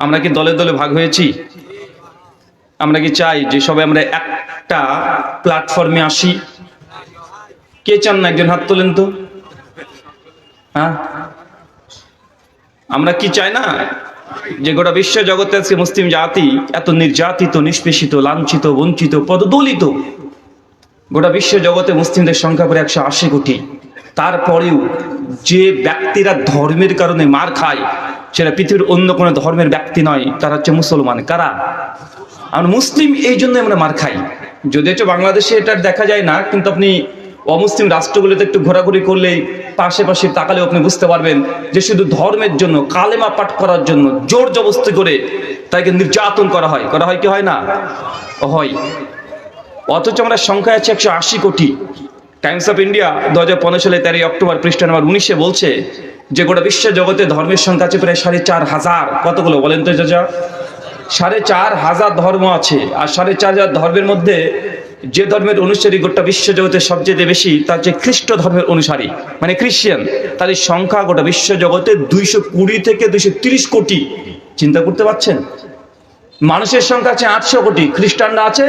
আমরা কি দলে দলে ভাগ হয়েছি? আমরা কি চাই যে সবাই আমরা একটা প্ল্যাটফর্মে আসি? কে চান না একজন হাত তোলেন তো? হ্যাঁ? আমরা কি চাই না যে গোটা বিশ্ব জগতে আজকে মুসলিম জাতি এত নির্যাতিত, নিষ্পেষিত, লাঞ্ছিত, বঞ্চিত, পদদলিত? গোটা বিশ্ব জগতে মুসলিমদের সংখ্যা প্রায় একশো আশি কোটি। তারপরেও যে ব্যক্তিরা ধর্মের কারণে মার খায় সেটা পৃথিবীর অন্য কোনো ধর্মের ব্যক্তি নয়, তারা হচ্ছে মুসলমান। কারা? আমরা মুসলিম এই জন্য আমরা মার খাই। যদি হচ্ছে বাংলাদেশে এটা দেখা যায় না, কিন্তু আপনি অমুসলিম রাষ্ট্রগুলোতে একটু ঘোরাঘুরি করলে পাশে তাকালেও আপনি বুঝতে পারবেন যে শুধু ধর্মের জন্য, কালেমা পাঠ করার জন্য, জোর জবস্তি করে তাকে নির্যাতন করা হয়। করা হয় কি হয় না? হয়। অথচ আমরা সংখ্যা আছে একশো আশি কোটি। টাইমস অফ ইন্ডিয়া দু হাজার পনেরো সালে তেরোই অক্টোবর পৃষ্ঠা নম্বর উনিশে বলছে যে গোটা বিশ্ব জগতে ধর্মের সংখ্যা আছে প্রায় সাড়ে চার হাজার। কতগুলো বলেন তো চাচা? সাড়ে চার হাজার ধর্ম আছে, আর সাড়ে চার হাজার ধর্মের মধ্যে যে ধর্মের অনুসারী গোটা বিশ্ব জগতে সবচেয়ে বেশি, তার যে খ্রিস্ট ধর্মের অনুসারী মানে খ্রিস্টান তাদের সংখ্যা গোটা বিশ্ব জগতে দুইশো কুড়ি থেকে দুইশো তিরিশ কোটি। চিন্তা করতে পারছেন? মানুষের সংখ্যা আছে আটশো কোটি, খ্রিস্টানরা আছে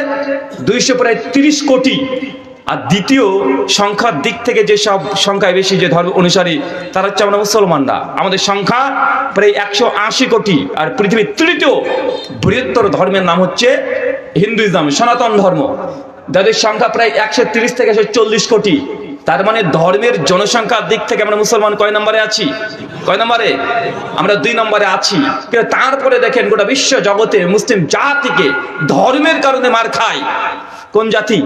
দুইশো প্রায় তিরিশ কোটি। আর দ্বিতীয় সংখ্যার দিক থেকে যে সব সংখ্যায় বেশি, যে ধর্ম অনুসারী, তারা হচ্ছে আমরা মুসলমানরা। আমাদের সংখ্যা প্রায় একশো আশি কোটি, আর পৃথিবীর তৃতীয় বৃহত্তর ধর্মের নাম হচ্ছে হিন্দুইজম, সনাতন ধর্ম। যাদের সংখ্যা প্রায় একশো তিরিশ থেকে একশো চল্লিশ কোটি, তার মানে ধর্মের জনসংখ্যার দিক থেকে আমরা মুসলমান কয় নম্বরে আছি? কয় নম্বরে? আমরা দুই নম্বরে আছি। কিন্তু তারপরে দেখেন গোটা বিশ্ব জগতে মুসলিম জাতিকে ধর্মের কারণে মার খায়। কোন জাতি?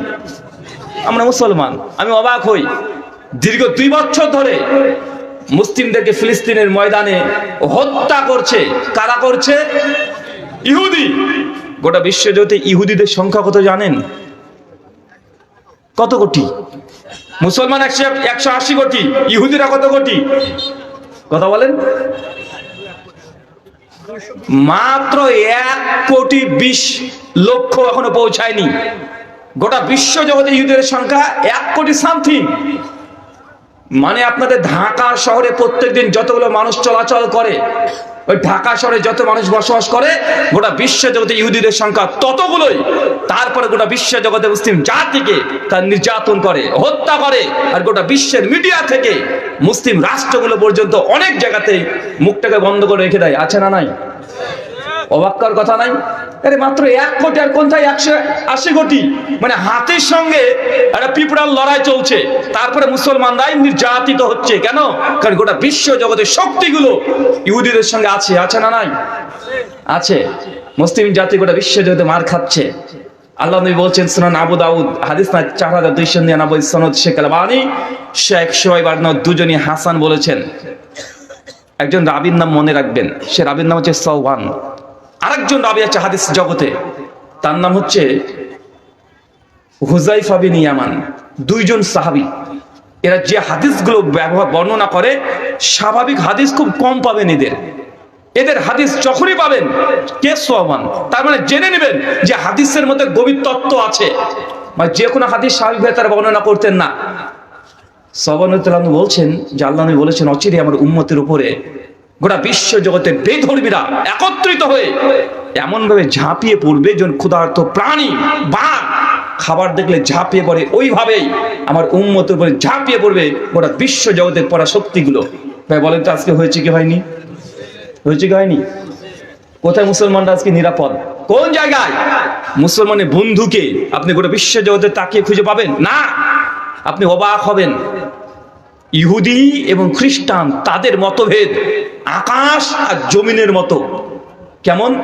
আমরা মুসলমান, আমি অবাক হই। দীর্ঘ দুই বছর ধরে মুসলিমদেরকে ফিলিস্তিনের ময়দানে হত্যা করছে। কারা করছে? ইহুদি। গোটা বিশ্ব জগতে ইহুদিদের সংখ্যা কত জানেন? কত কোটি? মুসলমান একশো একশো আশি কোটি, ইহুদিরা কত কোটি? কথা বলেন। মাত্র এক কোটি বিশ লক্ষ এখনও পৌঁছায়নি। গোটা বিশ্ব জগতে ইহুদের সংখ্যা এক কোটি সামথিং মানে আপনাদের ঢাকা শহরে প্রত্যেকদিন যতগুলো মানুষ চলাচল করে, ওই ঢাকা শহরে যত মানুষ বসবাস করে, গোটা বিশ্ব জগতে ইহুদিদের সংখ্যা ততগুলোই। তারপরে গোটা বিশ্ব জগতে মুসলিম জাতিকে তার নির্যাতন করে, হত্যা করে, আর গোটা বিশ্বের মিডিয়া থেকে মুসলিম রাষ্ট্রগুলো পর্যন্ত অনেক জায়গাতে মুখটাকে বন্ধ করে রেখে দেয়। আছে না নাই? অবাক করার কথা নাই? আরে মাত্র এক কোটি আর কোনটায় একশো আশি কোটি? মানে হাতের সঙ্গে একটা পিঁপড়ার লড়াই চলছে। তারপরে মুসলমানরাই নির্যাতিত হচ্ছে। কেন? কারণ গোটা বিশ্ব জগতের শক্তিগুলো ইহুদিদের সঙ্গে আছে আছে না নাই? আছে। মুসলিম জাতি গোটা বিশ্ব জগতে মার খাচ্ছে। আল্লাহ নবী বলছেন, সুনান আবু দাউদ, হাদিস না, চার হাজার দুইশো নিরানব্বই সনদ শেখ আলবানি শেখ সোহাইব আরনাদ দুজনই হাসান বলেছেন। একজন রাবির নাম মনে রাখবেন। সে রাবির নাম হচ্ছে সৌহান আরেকজন রাবি আছে হাদিস জগতে, তার নাম হচ্ছে হুজাইফা বিন ইয়ামান, দুইজন সাহাবি। এরা যে হাদিসগুলো ব্যবহার, বর্ণনা করে, স্বাভাবিক হাদিস খুব কম পাবেন এদের। এদের হাদিস যখনই পাবেন, কে সোহান তার মানে জেনে নেবেন যে হাদিসের মধ্যে গভীর তত্ত্ব আছে। মানে যে কোনো হাদিস স্বাভাবিক ভাবে তারা বর্ণনা করতেন না। সবান বলছেন যে, আল্লাহ বলেছেন অচিরে আমার উম্মতের উপরে গোটা বিশ্ব জগতের বেধর্মীরা একত্রিত হয়ে এমন ভাবে ঝাঁপিয়ে পড়বে যেন ক্ষুধার্ত প্রাণী, বাঘ খাবার দেখলে ঝাঁপিয়ে পড়ে। ওইভাবেই আমার উম্মতের উপরে ঝাঁপিয়ে পড়বে গোটা বিশ্ব জগতের পড়া শক্তিগুলো ভাই, বলেন তো আজকে হয়েছে কি হয়নি? হয়েছে কি হয়নি? কোথায় মুসলমানরা আজকে নিরাপদ? কোন জায়গায়? মুসলমানের বন্ধুকে আপনি গোটা বিশ্ব জগতে তাকিয়ে খুঁজে পাবেন? না, আপনি অবাক হবেন। ইহুদি এবং খ্রিস্টান তাদের মতভেদ, আকাশ আর জমিনের মতো। কেমন?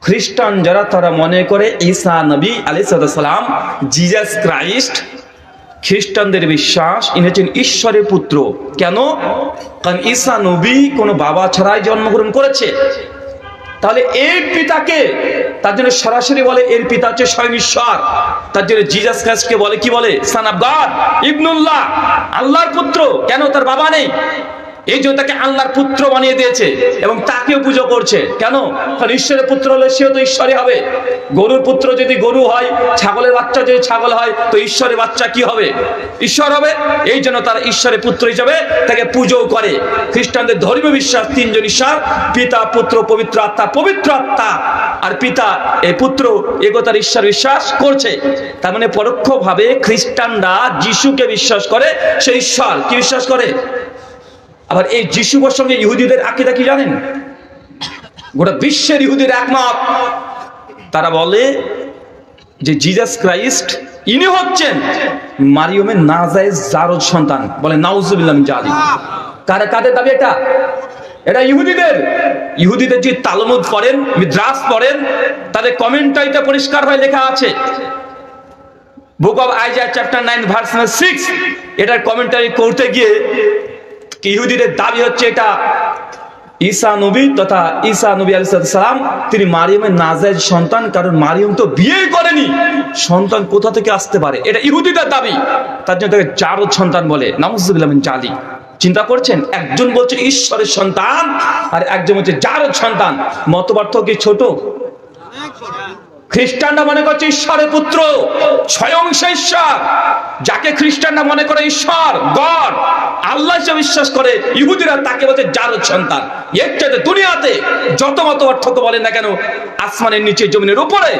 খ্রিস্টান যারা, তারা মনে করে ঈসা নবী আলিসাল্লাম জিজাস ক্রাইস্ট, খ্রিস্টানদের বিশ্বাস, ইনি হচ্ছেন ঈশ্বরের পুত্র। কেন? কারণ ঈসা নবী কোনো বাবা ছাড়াই জন্মগ্রহণ করেছে। তাহলে এর পিতাকে, তার জন্য সরাসরি বলে এর পিতা হচ্ছে স্বয়ং ঈশ্বর তার জন্য জিজাস ক্রাইস্টকে বলে, কি বলে? সান অফ ইবনুল্লাহ আল্লাহর পুত্র। কেন? তার বাবা নেই। এই জন্য তাকে আল্লাহর পুত্র বানিয়ে দিয়েছে এবং তাকেও পুজো করছে। কেন? কারণ ঈশ্বরের পুত্র হলে সেও তো ঈশ্বরই হবে। গরুর পুত্র যদি গরু হয়, ছাগলের বাচ্চা যদি ছাগল হয়, তো ঈশ্বরের বাচ্চা কি হবে? ঈশ্বর হবে। এই জন্য তারা ঈশ্বরের পুত্র হিসাবে তাকে পুজো করে। খ্রিস্টানদের ধর্মীয় বিশ্বাস, তিনজন ঈশ্বর, পিতা, পুত্র, পবিত্র আত্মা পবিত্র আত্মা। আর পিতা, এ পুত্র এগোতার ঈশ্বর বিশ্বাস করছে। তার মানে পরোক্ষভাবে খ্রিস্টানরা যিশুকে বিশ্বাস করে, সে ঈশ্বর। কি বিশ্বাস করে? আবার এই যিশু প্রসঙ্গে ইহুদিদের আকিদা কি জানেন? গোটা বিশ্বের ইহুদির একমত তারা বলে যে জিজাস ক্রাইস্ট, ইনি হচ্ছেন মারিয়মের নাজায়েজ জারদ সন্তান। বলে, নাউজুবিল্লাহ মিন জালিম কারে, কাদের দাবি এটা? এটা ইহুদিদের। ইহুদিদের যে তালমুদ পড়েন, মিদ্রাস পড়েন, তাদের কমেন্টারিতে পরিষ্কার হয়ে লেখা আছে। Book of Isaiah chapter nine verse six এটার কমেন্টারি করতে গিয়ে ইহুদিদের দাবি হচ্ছে এটা? ঈসা নবী তথা ঈসা নবী আলাইসালাম তিনি মারিয়মের নাজায়েজ সন্তান, কারণ মারিয়ম তো বিয়ে করেনি। সন্তান কোথা থেকে আসতে পারে? এটা ইহুদিদের দাবি। তার জন্য তাকে জারদ সন্তান বলে নামুজুবিল্লাহ জালি চিন্তা করছেন? একজন বলছে ঈশ্বরের সন্তান, আর একজন হচ্ছে জারদ সন্তান। মতপার্থ কি ছোট? খ্রিস্টানরা মনে করছে ঈশ্বরের পুত্র, স্বয়ং সে ঈশ্বর। যাকে খ্রিস্টানরা মনে করে ঈশ্বর, গড, আল্লাহ হিসেবে বিশ্বাস করে, ইহুদিরা তাকে বলছে যার সন্তান। এর চাইতে দুনিয়াতে যত মত পার্থক্য বলেন না কেন, আসমানের নিচে জমিনের উপরে,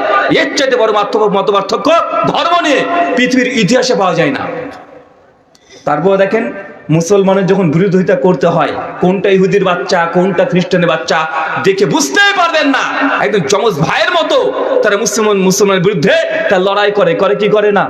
এর চাইতে বড় মত মত পার্থক্য ধর্ম নিয়ে পৃথিবীর ইতিহাসে পাওয়া যায় না। তারপর দেখেন মুসলমানের যখন বিরোধিতা করতে হয়, কোনটা ইহুদির বাচ্চা, কোনটা খ্রিস্টানের বাচ্চা, দেখে বুঝতে পারবেন না। একদম যমজ ভাইয়ের মতো তারা মুসলমান মুসলমানের বিরুদ্ধে তার লড়াই করে। করে কি করে না?